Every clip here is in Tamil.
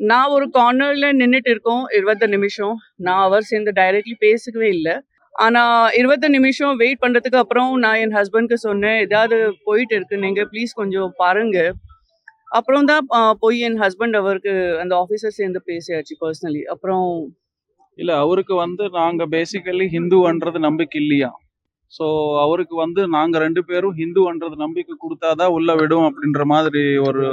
நான் ஒரு கார்னர்ல நின்னுட்டு இருக்கோம் இருபது நிமிஷம். நான் அவர் சேர்ந்து டைரக்ட்லி பேசிக்கவே இல்லை. ஆனா இருபது நிமிஷம் வெயிட் பண்றதுக்கு அப்புறம் நான் என் ஹஸ்பண்ட்க்கு சொன்னேன் ஏதாவது போயிட்டு இருக்கு நீங்க ப்ளீஸ் கொஞ்சம் பாருங்க. அப்புறம் தான் போய் என் ஹஸ்பண்ட் அவருக்கு அந்த ஆஃபீஸர் சேர்ந்து பேசியாச்சு பர்சனலி அப்புறம் இல்ல அவருக்கு வந்து நாங்க பேசிக்கலி ஹிந்துன்றது நம்பிக்கை இல்லையா? ஸோ அவருக்கு வந்து நாங்க ரெண்டு பேரும் ஹிந்துன்றது நம்பிக்கை கொடுத்தாதான் உள்ள விடும் அப்படின்ற மாதிரி ஒரு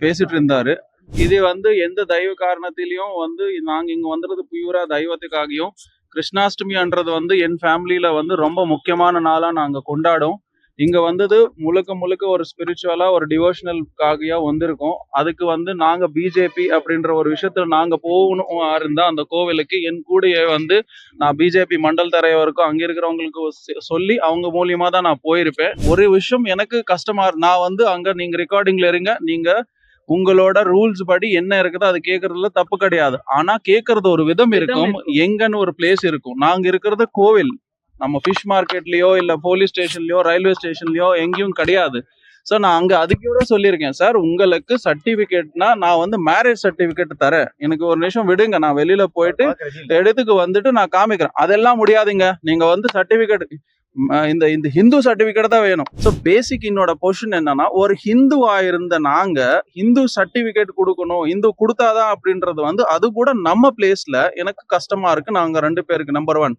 பேசிட்டு இருந்தாரு. இது வந்து எந்த தெய்வ காரணத்திலையும் வந்து நாங்க இங்க வந்துறது பியூரா தெய்வத்துக்காகியும் கிருஷ்ணாஷ்டமின்றது வந்து என் ஃபேமிலியில வந்து ரொம்ப முக்கியமான நாளா நாங்க கொண்டாடும். இங்க வந்தது முழுக்க முழுக்க ஒரு ஸ்பிரிச்சுவலா ஒரு டிவோஷனல்காகியா வந்திருக்கோம். அதுக்கு வந்து நாங்க பிஜேபி அப்படின்ற ஒரு விஷயத்துல நாங்க போகணும் இருந்தா அந்த கோவிலுக்கு என் கூடயே வந்து நான் பிஜேபி மண்டல் தலைவருக்கும் அங்க இருக்கிறவங்களுக்கு சொல்லி அவங்க மூலியமா தான் நான் போயிருப்பேன். ஒரு விஷயம் எனக்கு கஷ்டமா நான் வந்து அங்க நீங்க ரெக்கார்டிங்ல இருங்க நீங்க உங்களோட ரூல்ஸ் படி என்ன இருக்குதோ அது கேட்கறதுல தப்பு கிடையாது. ஆனா கேட்கறது ஒரு விதம் இருக்கும். எங்கன்னு ஒரு பிளேஸ் இருக்கும். நாங்க இருக்கிறது கோவில். நம்ம ஃபிஷ் மார்க்கெட்லயோ இல்ல போலீஸ் ஸ்டேஷன்லயோ ரயில்வே ஸ்டேஷன்லயோ எங்கேயும் கிடையாது. ஸோ நான் அங்க அதுக்கு கூட சொல்லியிருக்கேன் சார் உங்களுக்கு சர்டிபிகேட்னா நான் வந்து மேரேஜ் சர்டிபிகேட் தரேன். எனக்கு ஒரு நிமிஷம் விடுங்க. நான் வெளியில போயிட்டு இடத்துக்கு வந்துட்டு நான் காமிக்கிறேன். அதெல்லாம் முடியாதுங்க. நீங்க வந்து சர்டிபிகேட் இந்த இந்த ஹிந்து சர்டிபிகேட் தான் வேணும். ஸோ பேசிக் என்னோட பொசிஷன் என்னன்னா ஒரு ஹிந்துவா இருந்த நாங்க ஹிந்து சர்டிபிகேட் கொடுக்கணும் ஹிந்து கொடுத்தாதான் அப்படின்றது வந்து அது கூட நம்ம பிளேஸ்ல எனக்கு கஷ்டமா இருக்கு. நாங்க ரெண்டு பேருக்கு நம்பர் ஒன்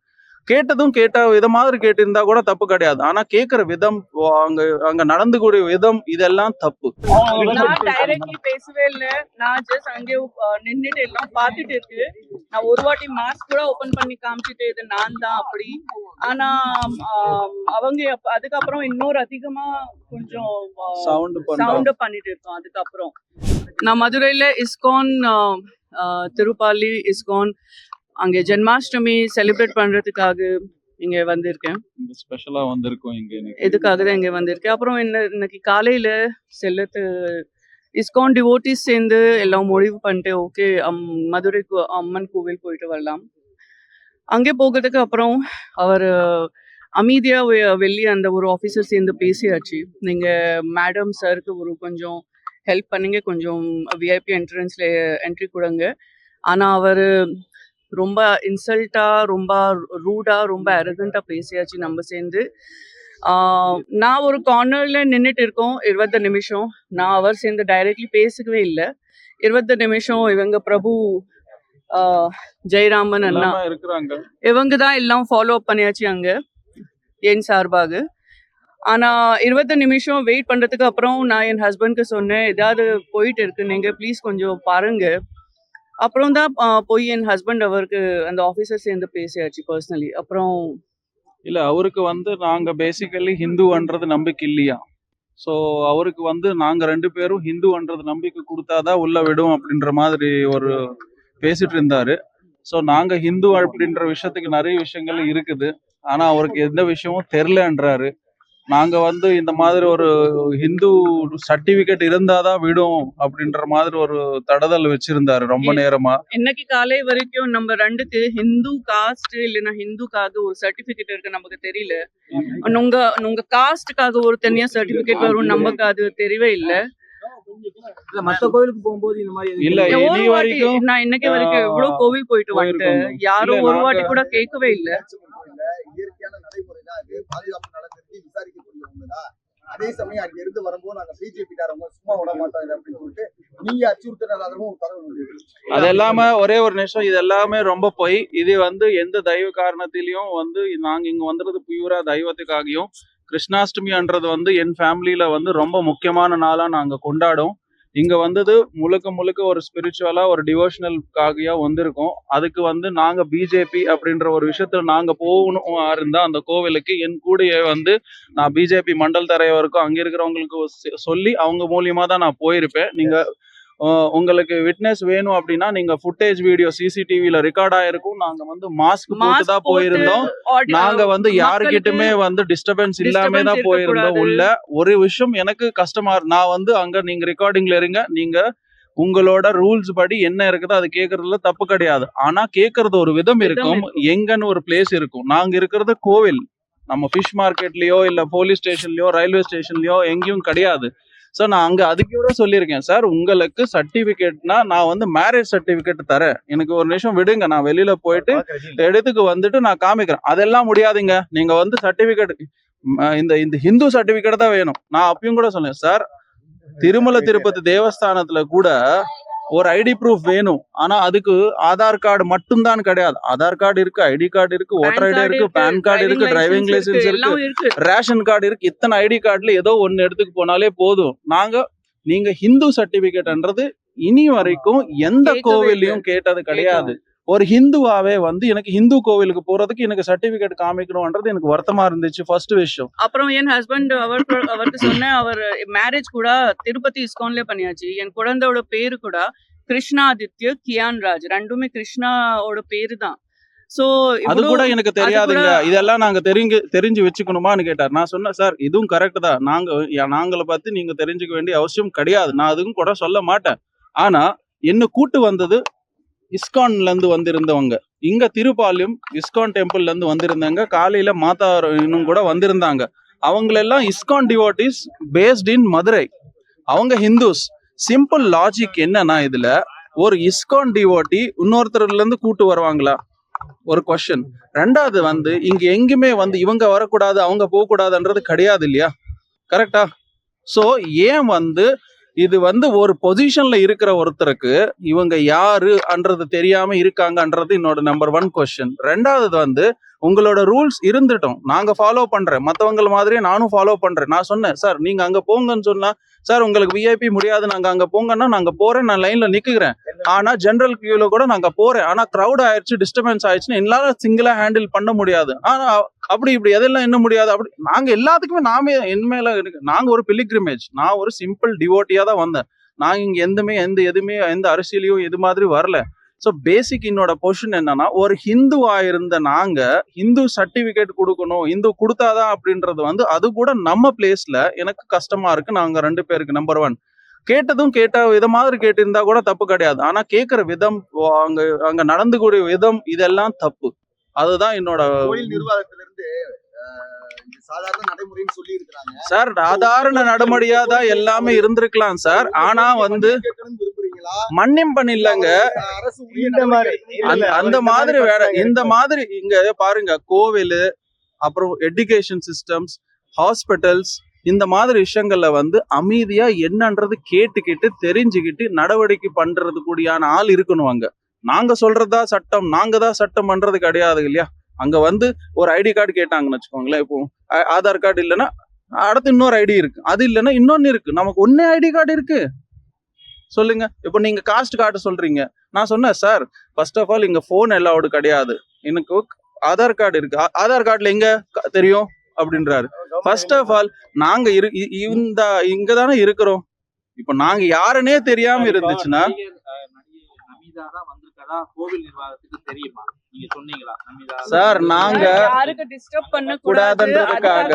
கேட்டதும் கேட்ட வித மாதிரி கேட்டிருந்தா கூட தப்பு கிடையாது. ஆனா கேக்குற விதம் அங்க அங்க நடந்துக்கூடிய விதம் இதெல்லாம் தப்பு. நான் டைரக்ட்லி பேசவே இல்லை. நான் ஜஸ்ட் அங்கே நின்னுட்டு எல்லாம் பார்த்துட்டு இருக்கு. நான் ஒரு வாட்டி மாஸ்க் கூட ஓபன் பண்ணி காமிச்சிட்டு இது நான் தான் அப்படி. ஆனா அவங்க அதுக்கப்புறம் இன்னொரு அதிகமா கொஞ்சம் சவுண்ட் பண்ணிட்டு இருக்கோம் அதுக்கப்புறம். நான் மதுரையில இஸ்கான் திருப்பாலி இஸ்கான் அங்கே ஜென்மாஷ்டமி செலிப்ரேட் பண்றதுக்காக இங்க வந்திருக்கேன். ஸ்பெஷலா வந்திருக்கோம் இங்க. இதுக்காக தான் இங்க வந்திருக்கேன்? அப்புறம் என்ன இன்னைக்கு காலையில செல்லத்து இஸ்கான் டிவோட்டிஸ் சேர்ந்து எல்லாம் முடிவு பண்ணிட்டு ஓகே அம் மதுரை அம்மன் கோவில் போயிட்டு வரலாம். அங்கே போகிறதுக்கு அப்புறம் அவர் அமைதியா வெ- வெளியே அந்த ஒரு ஆஃபீஸர் சேர்ந்து பேசியாச்சு. நீங்க மேடம் சருக்கு ஒரு கொஞ்சம் ஹெல்ப் பண்ணுங்க கொஞ்சம் விஐபி என்ட்ரன்ஸ்ல என்ட்ரி கொடுங்க. ஆனா அவர் ரொம்ப இன்சல்ட்டா ரொம்ப ரூடா ரொம்ப அரகண்டா பேசியாச்சு நம்ம சேர்ந்து. ஆஹ் நான் ஒரு கார்னர்ல நின்னுட்டு இருக்கோம் இருபது நிமிஷம். நான் அவர் சேர்ந்து டைரக்ட்லி பேசிக்கவே இல்லை. இருபது நிமிஷம் இவங்க பிரபு ஜெயராமன் அண்ணா. இவங்க தான் எல்லாம் ஃபாலோ அப் பண்ணியாச்சு அங்க என் சார்பாக. ஆனா இருபது நிமிஷம் வெயிட் பண்றதுக்கு அப்புறம் நான் என் ஹஸ்பண்ட்க்கு சொன்னேன் ஏதாவது போயிட்டு இருக்கு. நீங்க ப்ளீஸ் கொஞ்சம் பாருங்க. அப்புறம் தான் போய் என் ஹஸ்பண்ட் அவருக்கு அந்த ஆஃபீஸர் சேர்ந்து பேசியாச்சு பர்சனலி அப்புறம் இல்ல அவருக்கு வந்து நாங்க பேசிக்கலி ஹிந்துன்றது நம்பிக்கை இல்லையா? ஸோ அவருக்கு வந்து நாங்க ரெண்டு பேரும் ஹிந்துன்றது நம்பிக்கை கொடுத்தாதான் உள்ள விடும் அப்படின்ற மாதிரி ஒரு பேசிட்டு இருந்தாரு. ஸோ நாங்க ஹிந்து அப்படின்ற விஷயத்துக்கு நிறைய விஷயங்கள் இருக்குது. ஆனா அவருக்கு எந்த விஷயமும் தெரிலன்றாரு. நாங்க வந்து இந்த மாதிரி ஒரு ஹிந்து சர்டிபிகேட் இருந்தாதான் விடும் அப்படின்ற மாதிரி ஒரு தடதல் வச்சிருந்தாரு ரொம்ப நேரமா. இன்னைக்கு காலை வரைக்கும் நம்ம ரெண்டுக்கு ஹிந்து காஸ்ட் இல்லைன்னா ஹிந்துக்காக ஒரு சர்டிபிகேட் இருக்கு நமக்கு தெரியல. உங்க உங்க காஸ்டுக்காக ஒரு தனியா சர்டிபிகேட் வரும் நமக்கு அது தெரியவே இல்ல. இல்ல மத்த கோயிலுக்கு போகும்போது இந்த மாதிரி எதுவும் இல்ல, இனி வரைக்கும், நான் இன்னைக்கு வரைக்கும் ஆஹ், எவ்வளவு கோவில் போயிட்டு வந்துட்டேன். யாரும் ஒரு வாட்டி கூட கேட்கவே இல்ல. இயற்கையான நடைமுறை தான் பாதுகாப்பு அதே சமயம் அங்க இருந்து வரும்போது நாங்க பிஜேபி காரங்க சும்மா விட மாட்டாங்க அப்படின்னு சொல்லிட்டு நீங்க அச்சுறுத்தலாகவும் ஒரு தகவல் அது எல்லாமே ஒரே ஒரு நிமிஷம் இது எல்லாமே ரொம்ப பொய். இது வந்து எந்த தெய்வ காரணத்திலையும் வந்து நாங்க இங்க வந்துறது பியூரா தெய்வத்துக்காகியும். கிருஷ்ணாஷ்டமின்றது வந்து என் ஃபேமிலியில வந்து ரொம்ப முக்கியமான நாளா நாங்க கொண்டாடும் இங்க வந்தது முழுக்க முழுக்க ஒரு ஸ்பிரிச்சுவலா ஒரு டிவோஷனல்காகியா வந்திருக்கோம். அதுக்கு வந்து நாங்க பிஜேபி அப்படின்ற ஒரு விஷயத்துல நாங்க போகணும் இருந்தா அந்த கோவிலுக்கு என் கூடயே வந்து நான் பிஜேபி மண்டல் தலைவருக்கும் அங்க இருக்கிறவங்களுக்கு சொல்லி அவங்க மூலியமா தான் நான் போயிருப்பேன். நீங்க உங்களுக்கு விட்னஸ் வேணும் அப்படின்னா நீங்க ஃபுட்டேஜ் வீடியோ சிசிடிவில ரெக்கார்ட் ஆயிருக்கும். நாங்க வந்து மாஸ்க் போட்டு தான் போயிருந்தோம் நாங்க வந்து யாருகிட்டயுமே வந்து டிஸ்டர்பன்ஸ் இல்லாம தான் போயிருந்தோம். உள்ள. ஒரு விஷயம் எனக்கு கஷ்டமா நான் வந்து அங்க நீங்க ரெக்கார்டிங்ல இருங்க. நீங்க உங்களோட ரூல்ஸ் படி என்ன இருக்குதோ அது கேக்குறதுல தப்பு கிடையாது. ஆனா கேக்குறது ஒரு விதம் இருக்கும். எங்கன்னு ஒரு பிளேஸ் இருக்கும். நாங்க இருக்கிறது கோவில். நம்ம ஃபிஷ் மார்க்கெட்லயோ இல்ல போலீஸ் ஸ்டேஷன்லயோ ரயில்வே ஸ்டேஷன்லயோ எங்கேயும் கிடையாது. ஸோ நான் அங்க அதுக்கு கூட சொல்லியிருக்கேன். சார் உங்களுக்கு சர்டிபிகேட்னா நான் வந்து மேரேஜ் சர்டிபிகேட் தரேன். எனக்கு ஒரு நிமிஷம் விடுங்க. நான் வெளியில போயிட்டு இடத்துக்கு வந்துட்டு நான் காமிக்கிறேன். அதெல்லாம் முடியாதுங்க. நீங்க வந்து சர்டிபிகேட் இந்த இந்த ஹிந்து சர்டிபிகேட் தான் வேணும். நான் அப்பயும் கூட சொன்னேன் சார் திருமல திருப்பதி தேவஸ்தானத்துல கூட ஒரு ஐடி ப்ரூஃப் வேணும். ஆனா அதுக்கு ஆதார் கார்டு மட்டும்தான் கிடையாது. ஆதார் கார்டு இருக்கு ஐடி கார்டு இருக்கு ஓட்டர் ஐடி இருக்கு பேன் கார்டு இருக்கு டிரைவிங் லைசென்ஸ் இருக்கு ரேஷன் கார்டு இருக்கு. இத்தனை ஐடி கார்டுல ஏதோ ஒன்னு எடுத்துக்கு போனாலே போதும். நாங்க நீங்க ஹிந்து சர்டிபிகேட்ன்றது இனி வரைக்கும் எந்த கோவிலையும் கேட்டது கிடையாது. ஒரு ஹிந்துவாவே வந்து எனக்கு ஹிந்து கோவிலுக்கு போறதுக்கு எனக்கு சர்டிபிகேட் காமிக்கணும்ன்றது எனக்கு வருத்தமா இருந்துச்சு ஃபர்ஸ்ட் விஷயம். அப்புறம் என் ஹஸ்பண்ட் அவருக்கு அவருக்கு சொன்னேன் அவர் மேரேஜ் கூட திருப்பதி இஸ்கான்ல பண்ணியாச்சு. என் குழந்தையோட பேரு கூட கிருஷ்ணா ஆதித்ய கியான் ராஜ். ரெண்டுமே கிருஷ்ணாவோட பேரு தான் சோ அது கூட எனக்கு தெரியாதுங்க. இதெல்லாம் நாங்க தெரிஞ்சு தெரிஞ்சு வச்சுக்கணுமான்னு கேட்டார். நான் சொன்னேன் சார் இதுவும் கரெக்ட் தான். நாங்க நாங்கள பார்த்து நீங்க தெரிஞ்சுக்க வேண்டிய அவசியம் கிடையாது. நான் அதுவும் கூட சொல்ல மாட்டேன். ஆனா என்ன கூட்டு வந்தது இஸ்கான்லேருந்து வந்திருந்தவங்க. இங்கே திருப்பாலையும் இஸ்கான் டெம்பிள்லேருந்து வந்திருந்தவங்க. வந்திருந்தாங்க காலையில மாதா இன்னும் கூட வந்திருந்தாங்க. அவங்களெல்லாம் ISKCON devotees based in Madurai. அவங்க ஹிந்துஸ். சிம்பிள் லாஜிக் என்னன்னா இதில் ஒரு இஸ்கான் டிவோட்டி இன்னொருத்தர்லேருந்து கூட்டு வருவாங்களா? ஒரு கொஷன் ரெண்டாவது வந்து இங்க எங்குமே வந்து இவங்க வரக்கூடாது அவங்க போகக்கூடாதுன்றது கிடையாது இல்லையா? கரெக்டா ஸோ ஏன் வந்து இது வந்து ஒரு பொசிஷன்ல இருக்கிற ஒருத்தருக்கு இவங்க யாருன்றது தெரியாம இருக்காங்கன்றது என்னோட நம்பர் ஒன் கொஸ்டின் ரெண்டாவது வந்து உங்களோட ரூல்ஸ் இருந்துட்டோம். நாங்க ஃபாலோ பண்றேன். மத்தவங்க மாதிரியே நானும் ஃபாலோ பண்றேன். நான் சொன்னேன் சார் நீங்க அங்க போங்கன்னு சொன்னா சார் உங்களுக்கு விஐபி முடியாது. நாங்க அங்க போங்கன்னா நாங்க போறேன். நான் லைன்ல நிக்குறேன் ஆனா ஜென்ரல் கியூல கூட நாங்க போறேன். ஆனா கிரௌட் ஆயிடுச்சு டிஸ்டர்பன்ஸ் ஆயிடுச்சுன்னு என்னால சிங்கிளா ஹேண்டில் பண்ண முடியாது. ஆனா அப்படி இப்படி எதெல்லாம் என்ன முடியாது. அப்படி நாங்க எல்லாத்துக்குமே நாமே என் மேல நாங்க ஒரு பிலிக்ரிமேஜ் நான் ஒரு சிம்பிள் டிவோட்டியா தான் வந்தேன். நாங்க இங்க எந்தமே எந்த எதுவுமே எந்த அரசியலையும் இது மாதிரி வரல. ஸோ பேசிக் என்னோட பொசிஷன் என்னன்னா ஒரு ஹிந்துவா இருந்த நாங்க ஹிந்து சர்டிபிகேட் கொடுக்கணும் இந்து கொடுத்தாதான் அப்படின்றது வந்து அது கூட நம்ம பிளேஸ்ல எனக்கு கஷ்டமா இருக்கு. நாங்க ரெண்டு பேருக்கு நம்பர் ஒன் கேட்டதும் கேட்ட வித மாதிரி கேட்டிருந்தா கூட தப்பு கிடையாது. ஆனா கேட்கிற விதம் அங்க அங்க அங்க நடந்துக்கூடிய விதம் இதெல்லாம் தப்பு. அதுதான் என்னோட கோயில் நிர்வாகத்துல இருந்து அஹ், இது சாதாரண நடைமுறைன்னு சொல்லி இருக்கிறாங்க சார் சாதாரண நடைமுறையா தான் எல்லாமே இருந்திருக்கலாம் சார். ஆனா வந்து மன்னிப்பன் இல்லைங்க. அந்த மாதிரி வேற இந்த மாதிரி இங்க பாருங்க கோவில் அப்புறம் எஜுகேஷன் சிஸ்டம்ஸ் ஹாஸ்பிட்டல்ஸ் இந்த மாதிரி விஷயங்கள்ல வந்து அமைதியா என்னன்றது கேட்டுக்கிட்டு தெரிஞ்சுக்கிட்டு நடவடிக்கை பண்றது கூடியான ஆள் இருக்கணும் அங்க. நாங்க சொல்றதா சட்டம் நாங்க தான் சட்டம் பண்றது கிடையாது இல்லையா? அங்க வந்து ஒரு ஐடி கார்டு கேட்டாங்கன்னு வச்சுக்கோங்களேன். இப்போ ஆதார் கார்டு இல்லைன்னா அடுத்து இன்னொரு ஐடி இருக்கு. அது இல்லைன்னா இன்னொன்னு இருக்கு. நமக்கு ஒன்னே ஐடி கார்டு இருக்கு. சொல்லுங்க. இப்போ நீங்க காஸ்ட் கார்டு சொல்றீங்க. நான் சொன்னேன் சார் ஃபர்ஸ்ட் ஆஃப் ஆல் இங்க ஃபோன் அலௌடு கிடையாது. எனக்கு ஆதார் கார்டு இருக்கு. ஆதார் கார்டுல எங்க தெரியும்? அப்படின்றாரு. ஃபர்ஸ்ட் ஆஃப் ஆல் நாங்க இரு இந்த இங்க தானே இருக்கிறோம். இப்போ நாங்க யாருன்னே தெரியாம இருந்துச்சுன்னா நமிதா தான் வந்திருக்கதா கோவில் நிர்வாகத்துக்கு தெரியுமா? நீங்க சொன்னீங்களா? நமிதா சார், நாங்க யாருக்கு டிஸ்டர்ப் பண்ண கூடாதுன்றதுக்காக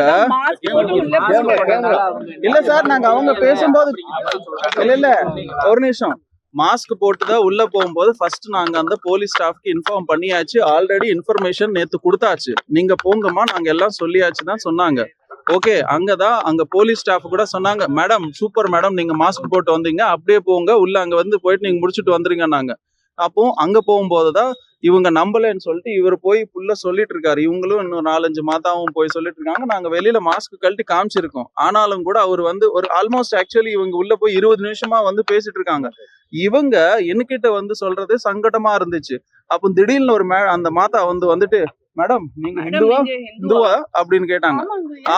இல்ல சார், நாங்க அவங்க பேசும்போது- இல்ல, இல்ல. ஒரு நிமிஷம். மாஸ்க் போட்டு தான் உள்ள போகும்போது ஃபர்ஸ்ட் நாங்க அந்த போலீஸ் ஸ்டாஃப்க்கு இன்ஃபார்ம் பண்ணியாச்சு. ஆல்ரெடி இன்ஃபர்மேஷன் நேத்து கொடுத்தாச்சு. நீங்க போங்கம்மா நாங்க எல்லாம் சொல்லியாச்சு தான் சொன்னாங்க. ஓகே அங்கதான் அங்க போலீஸ் ஸ்டாஃப் கூட சொன்னாங்க மேடம் சூப்பர் மேடம் நீங்க மாஸ்க் போட்டு வந்தீங்க. அப்படியே போங்க. உள்ள அங்க வந்து போயிட்டு நீங்க முடிச்சுட்டு வந்துருங்க நாங்க. அப்போ அங்க போகும்போது தான் இவங்க நம்பலன்னு சொல்லிட்டு இவர் போய் புள்ள சொல்லிட்டு இருக்காரு இவங்களும் இன்னும் நாலஞ்சு மாதாவும் போய் சொல்லிட்டு இருக்காங்க நாங்க வெளியில மாஸ்க் கழட்டி காமிச்சிருக்கோம். ஆனாலும் கூட அவர் வந்து ஒரு ஆல்மோஸ்ட் ஆக்சுவலி இவங்க உள்ள போய் இருபது நிமிஷமா வந்து பேசிட்டு இருக்காங்க இவங்க என்கிட்ட வந்து சொல்றது சங்கடமா இருந்துச்சு. அப்போ திடீர்னு ஒரு மே அந்த மாதா வந்து வந்துட்டு மேடம் நீங்க ஹிந்துவா? ஹிந்துவா? அப்படின்னு கேட்டாங்க.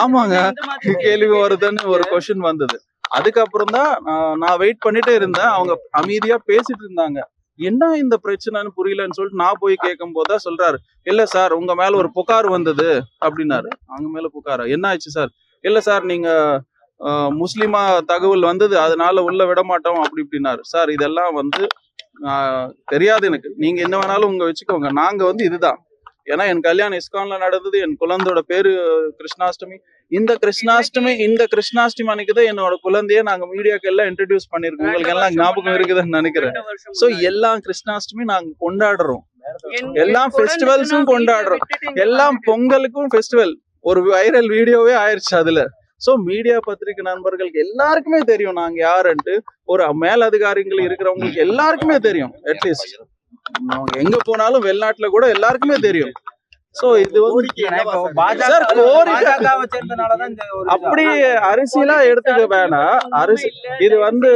ஆமாங்க. கேள்வி வருதுன்னு ஒரு கொஸ்டின் வந்தது. அதுக்கப்புறம் தான் நான் வெயிட் பண்ணிட்டே இருந்தேன். அவங்க அமைதியா பேசிட்டு இருந்தாங்க என்ன இந்த பிரச்சனைன்னு புரியலன்னு சொல்லிட்டு நான் போய் கேட்கும் போதுதான் சொல்றாரு. இல்ல சார் உங்க மேல ஒரு புகார் வந்தது அப்படின்னாரு. அவங்க மேல புகாரா? என்ன ஆச்சு சார்? இல்ல சார் நீங்க ஆஹ், முஸ்லிமா தகவல் வந்தது அதனால உள்ள விட மாட்டோம் அப்படி இப்படின்னாரு. சார் இதெல்லாம் வந்து தெரியாது எனக்கு. நீங்க என்ன வேணாலும் உங்க வச்சுக்கோங்க. நாங்க வந்து இதுதான் ஏன்னா என் கல்யாணம் இஸ்கான்ல நடந்தது என் குழந்தையோட பேரு கிருஷ்ணாஷ்டமி. இந்த கிருஷ்ணாஷ்டமி இந்த கிருஷ்ணாஷ்டமி அன்னைக்கு தான் என்னோட குழந்தைய நாங்க மீடியாக்கு எல்லாம் இன்ட்ரடியூஸ் பண்ணிருக்கோம் உங்களுக்கு எல்லாம் ஞாபகம் இருக்குதுன்னு நினைக்கிறேன். சோ எல்லா கிருஷ்ணாஷ்டமி நாங்க கொண்டாடுறோம். எல்லாம் festivals உம் கொண்டாடுறோம். எல்லாம் பொங்கலுக்கும் ஃபெஸ்டிவல் ஒரு வைரல் வீடியோவே ஆயிருச்சு அதுல. சோ மீடியா பத்திரிகை நண்பர்களுக்கு எல்லாருக்குமே தெரியும். நாங்க யாருன்ட்டு. ஒரு மேலதிகாரிகள் இருக்கிறவங்களுக்கு எல்லாருக்குமே தெரியும் அட்லீஸ்ட் எங்க போனாலும் வெளிநாட்டுல கூட எல்லாருக்குமே தெரியும். சோ இது அப்படி அரசியலா எடுத்துக்க வேணாம். அரிசி இது வந்து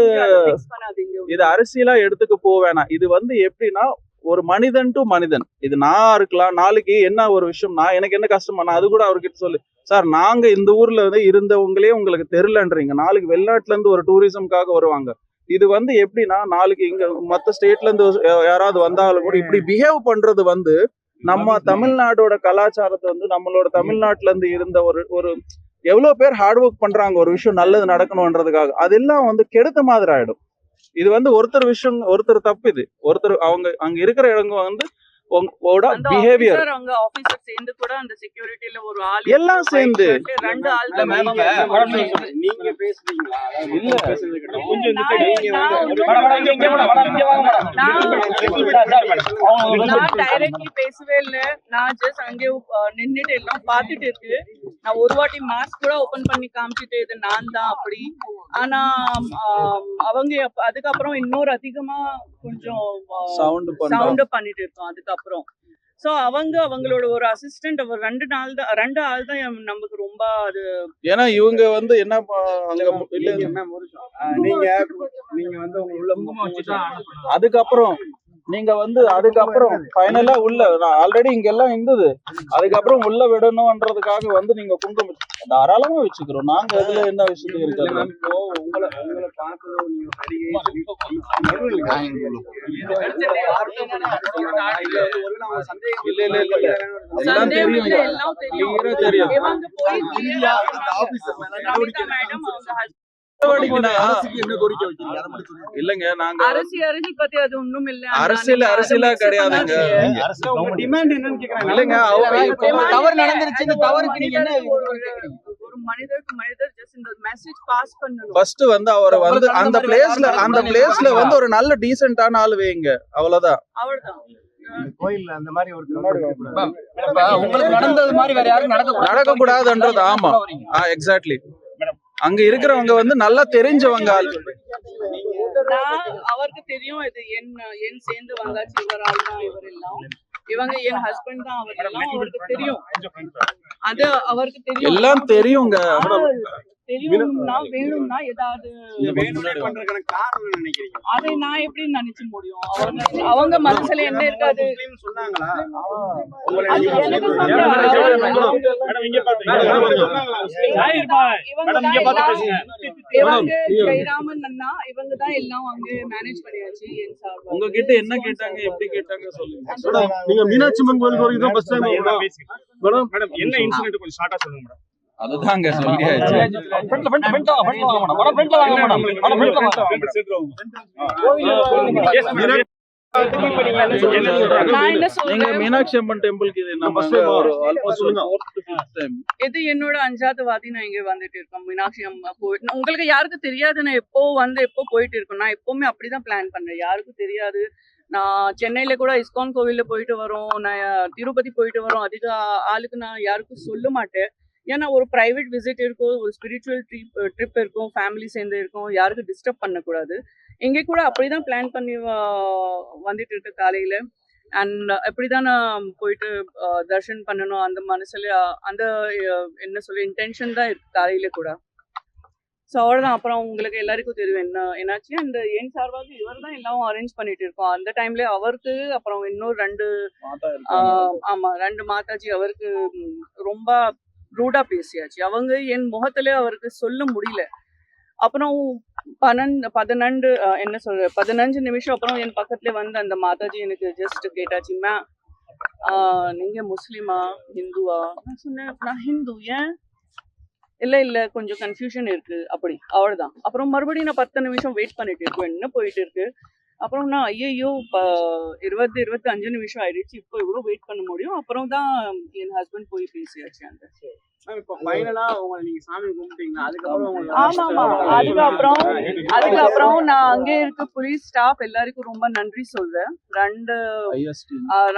இது அரசியலா எடுத்துக்க போக வேணாம். இது வந்து எப்படின்னா ஒரு மனிதன் டு மனிதன். இது நான் இருக்கலாம் நாளைக்கு என்ன ஒரு விஷயம் நான் எனக்கு என்ன கஷ்டமா நான் அது கூட அவர்கிட்ட சொல்லு. சார் நாங்க இந்த ஊர்ல வந்து இருந்தவங்களே உங்களுக்கு தெரியலன்றீங்க. நாளைக்கு வெளிநாட்டுல இருந்து ஒரு டூரிசம்காக வருவாங்க. இது வந்து எப்படின்னா நாளைக்கு இங்க மத்த ஸ்டேட்ல இருந்து யாராவது வந்தாலும் கூட இப்படி பிஹேவ் பண்றது வந்து நம்ம தமிழ்நாடோட கலாச்சாரத்தை வந்து நம்மளோட தமிழ்நாட்டுல இருந்து இருந்த ஒரு ஒரு எவ்வளவு பேர் ஹார்ட் ஒர்க் பண்றாங்க ஒரு விஷயம் நல்லது நடக்கணும்ன்றதுக்காக அதெல்லாம் வந்து கெடுத்த மாதிரி ஆயிடும். இது வந்து ஒருத்தர் விஷயம் ஒருத்தர் தப்பு இது. ஒருத்தர் அவங்க அங்க இருக்கிற இடங்க வந்து உங்களோட பிஹேவியர் அவங்க ஆபீசர் சேர்ந்து கூட அந்த செக்யூரிட்டில ஒரு ஆள் எல்லாம் சேர்ந்து. ரெண்டு ஆள் தான் நீங்க பேசுறீங்களா? இல்ல. கொஞ்சம். நான் டைரக்ட்லி பேசவே இல்ல நான் ஜஸ்ட் அங்கே நின்னுட்டு எல்லாம் பார்த்துட்டு இருக்கு. நான் ஒரு வாட்டி மாஸ்க் கூட ஓபன் பண்ணி காமிச்சிட்டு இது நான் தான் அப்படி. ஆனா அவங்க அதுக்கப்புறம் இன்னொரு அதிகமா கொஞ்சம் சவுண்ட் சவுண்ட் பண்ணிட்டு இருக்கோம். அதுக்கப்புறம் சோ அவங்க அவங்களோட ஒரு அசிஸ்டன்ட் ஒரு ரெண்டு நாள் தான் ரெண்டு ஆள் தான் நமக்கு ரொம்ப அது ஏன்னா இவங்க வந்து என்ன ப- அங்க இல்ல நீங்க நீங்க நீங்க வந்து உங்க உள்ள. அதுக்கப்புறம் நீங்க வந்து அதுக்கப்புறம் ஃபைனலா உள்ள நான் ஆல்ரெடி இங்க எல்லாம் இருந்தது. அதுக்கப்புறம் உள்ள விடணும்ன்றதுக்காக வந்து நீங்க குங்குமம் தாராளமா வச்சுக்கிறோம். நாங்க அதுல என்ன விஷயம் இருக்காது உங்களை இல்ல. இல்ல. இல்ல. எல்லாம் தெரியும். தெரியும். இல்லங்க நாங்க அரசு அரசியல் அரசியல் அரசியலா கிடையாதுங்க. உங்க டிமாண்ட் என்னன்னு கேக்குறாங்க. இல்லைங்க தவறு நடந்துருச்சு. தவறுக்கு நீங்க என்ன? மனிதருக்கு மனிதர் ஜஸ்ட் இந்த மெசேஜ் பாஸ் பண்ணணும். ஃபர்ஸ்ட் வந்து அவரை வந்து அந்த பிளேஸ்ல அந்த பிளேஸ்ல வந்து ஒரு நல்ல டீசென்டான ஆள் வைங்க. அவ்வளவுதான். அவ்வளவுதான். கோயில்ல அந்த மாதிரி ஒரு உங்களுக்கு நடந்தது மாதிரி வேற யாரும் நடக்க நடக்க கூடாதுன்றது ஆமா. ஆ எக்ஸாக்ட்லி அங்க இருக்கிறவங்க வந்து நல்லா தெரிஞ்சவங்க ஆள். அவருக்கு தெரியும் இது என் என் சேர்ந்து வந்தாச்சு இவர் ஆள் தான் இவர் எல்லாம் இவங்க என் ஹஸ்பண்ட் தான் அவர் எல்லாம் அவருக்கு தெரியும். அது அவருக்கு தெரியும். எல்லாம் தெரியுங்க. ஆ, தெரியும்னா வேணும்னா ஏதாவது காரணம் நினைக்கிறீங்க? அதை நான் எப்படி நினைச்சு முடியும்? அவங்க அவங்க மனசுல என்ன இருக்காது? சொன்னாங்களா? இவங்க தான் எல்லாம் இவங்க ஜெயராமன் அண்ணா இவங்க தான் எல்லாம் அங்க மேனேஜ் பண்ணியாச்சு உங்ககிட்ட என்ன கேட்டாங்க எப்படி கேட்டாங்க சொல்லுங்க. நீங்க மீனாட்சி அம்மன் கோயிலுக்கு வரைக்கும் தான் first time madam madam madam என்ன இன்சிடென்ட் கொஞ்சம் ஷார்ட்டா சொல்லுங்க மேடம். சொல்லியாச்சு. fourth to fifth time. இது என்னோட அஞ்சாவது வாதி நான் இங்க வந்துட்டு இருக்கேன் மீனாட்சி அம்மா உங்களுக்கு யாருக்கு தெரியாது? நான் எப்போ வந்து எப்போ போயிட்டு இருக்கேன் நான் எப்பவுமே அப்படிதான் பிளான் பண்றேன். யாருக்கும் தெரியாது. நான் சென்னையில கூட இஸ்கான் கோவில்ல போயிட்டு வரோம். நான் திருப்பதி போயிட்டு வரோம். அதிக ஆளுக்கு நான் யாருக்கும் சொல்ல மாட்டேன். ஏன்னா ஒரு பிரைவேட் விசிட் இருக்கும் ஒரு ஸ்பிரிச்சுவல் ட்ரிப் ட்ரிப் இருக்கும் ஃபேமிலி சேர்ந்து இருக்கும் யாருக்கும் டிஸ்டர்ப் பண்ணக்கூடாது. இங்கே கூட அப்படிதான் பிளான் பண்ணி வந்துட்டு இருக்கு காலையில. அண்ட் அப்படிதான் நான் போயிட்டு தர்ஷன் பண்ணணும் அந்த மனசுல அந்த என்ன சொல்ல இன்டென்ஷன் தான் இருக்கு காலையில கூட. ஸோ அவ்வளோதான் அப்புறம் உங்களுக்கு எல்லாருக்கும் தெரியும் என்ன என்னாச்சு? அந்த என் சார்பாக இவர் தான் எல்லாம் அரேஞ்ச் பண்ணிட்டு இருக்கோம். அந்த டைம்ல அவருக்கு அப்புறம் இன்னொரு ரெண்டு ஆமா ரெண்டு மாதாஜி அவருக்கு ரொம்ப ரூடா பேசியாச்சு. அவங்க என் முகத்துல அவருக்கு சொல்ல முடியல. அப்புறம் பன்னெண்டு பதினெண்டு என்ன சொல்ற பதினஞ்சு நிமிஷம் அப்புறம் என் பக்கத்துல வந்து அந்த மாதாஜி எனக்கு ஜஸ்ட் கேட்டாச்சு மே நீங்க முஸ்லீமா? ஹிந்துவா? நான் சொன்னேன் நான் ஹிந்து ஏன்? இல்ல இல்ல கொஞ்சம் கன்ஃபியூஷன் இருக்கு. அப்படி அவ்வளோதான் அப்புறம் மறுபடியும் நான் பத்து நிமிஷம் வெயிட் பண்ணிட்டு இருக்கேன். என்ன போயிட்டு இருக்கு? அப்புறம் நான் ஐயோ இருபது இருபத்தி அஞ்சு நிமிஷம் ஆயிடுச்சு. இப்போ இவ்வளவு வெயிட் பண்ண முடியும். அப்புறம் தான் என் ஹஸ்பண்ட் போய் பேசியாச்சு அந்த மேம் இப்போ ஃபைனலா உங்களை நீங்க சாமி கும்பிட்டீங்க அதுக்கப்புறம் உங்களுக்கு ஆமா ஆமா. அதுக்கப்புறம் அதுக்கப்புறம் நான் அங்கே இருக்க போலீஸ் ஸ்டாஃப் எல்லாருக்கும் ரொம்ப நன்றி சொல்றேன். ரெண்டு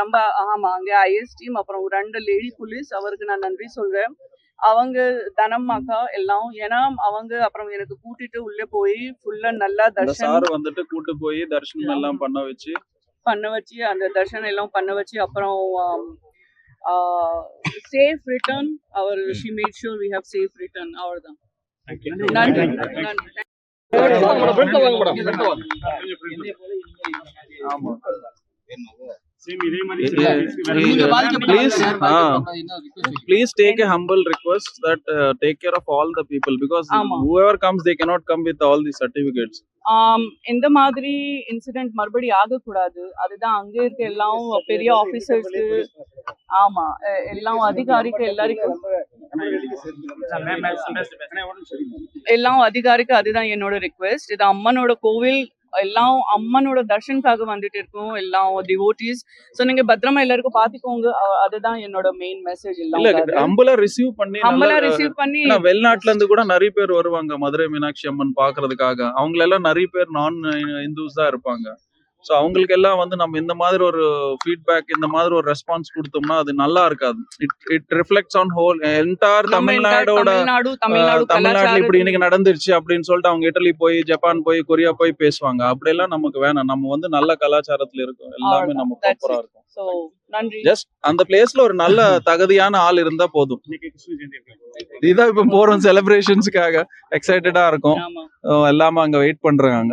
ரொம்ப ஆமா அங்கே ஐஎஸ் டீம் அப்புறம் ரெண்டு லேடி போலீஸ் அவருக்கு நான் நன்றி சொல்றேன். அவங்க தனம்மாக்கா எல்லாம். ஏன்னா அவங்க அப்புறம் எனக்கு கூட்டிட்டு உள்ளே போய் ஃபுல்லா நல்லா தர்ஷன் சார் வந்துட்டு கூட்டு போய் தரிசனம் எல்லாம் பண்ண வச்சு. பண்ண வச்சு அந்த தர்ஷன் எல்லாம் பண்ண வச்சு அப்புறம் safe return our she made sure we have safe return அவ்வளவுதான். நன்றி. நன்றி. சேம் இதே மாதிரி please please take a humble request that uh, take care of all the people because ஆமா. whoever comes they cannot come with all the certificates. ஆம், இந்த மாதிரி இன்சிடென்ட் மறுபடி ஆகக்கூடாது. அதுதான் அங்க இருக்க எல்லாம் பெரிய ஆபீசர்ஸ்க்கு ஆமா எ- எல்லாம் அதிகாரிக்கு எல்லாருக்கும் எல்லாம் அதிகாரிக்கு அதுதான் என்னோட ரிக்வெஸ்ட் இது அம்மனோட கோவில் எல்லாம் அம்மனோட தர்ஷனுக்காக வந்துட்டு இருக்கோம். எல்லாம் டிவோட்டிஸ் சோ நீங்க பத்திரமா எல்லாருக்கும் பாத்துக்கோங்க அதுதான் என்னோட மெயின் மெசேஜ் இல்ல ஹம்பலா ரிசீவ் பண்ணி நல்லா- ரிசீவ் பண்ணி வெளிநாட்டுல இருந்து கூட நிறைய பேர் வருவாங்க. மதுரை மீனாட்சி அம்மன் பாக்குறதுக்காக அவங்க எல்லாம் நிறைய பேர் நான் இந்துஸ் தான் இருப்பாங்க. சோ அவங்களுக்கு எல்லாம் வந்து நம்ம இந்த மாதிரி ஒரு ஃபீட்பேக் இந்த மாதிரி ஒரு ரெஸ்பான்ஸ் கொடுத்தோம்னா அது நல்லா இருக்காது. It it reflects on whole entire தமிழ்நாடோட Tamil Nadu ஆஹ், தமிழ்நாடு தமிழ்நாட்டுல இப்படி இன்னைக்கு நடந்துருச்சு அப்படின்னு சொல்லிட்டு அவங்க இட்டலி போய் ஜப்பான் போய் கொரியா போய் பேசுவாங்க. அப்படியெல்லாம் நமக்கு வேணாம். நம்ம வந்து நல்ல கலாச்சாரத்துல இருக்கோம். எல்லாமே. நம்ம ப்ராப்பரா. இருக்கும். சோ நன்றி. ஜஸ்ட் அந்த பிளேஸ்ல ஒரு நல்ல தகுதியான ஆள் இருந்தா போதும்? இதான் இப்ப போறோம் செலிப்ரேஷன்ஸ்க்காக எக்ஸைட்டடா இருக்கும். எல்லாமே அங்க வெயிட் பண்றாங்க.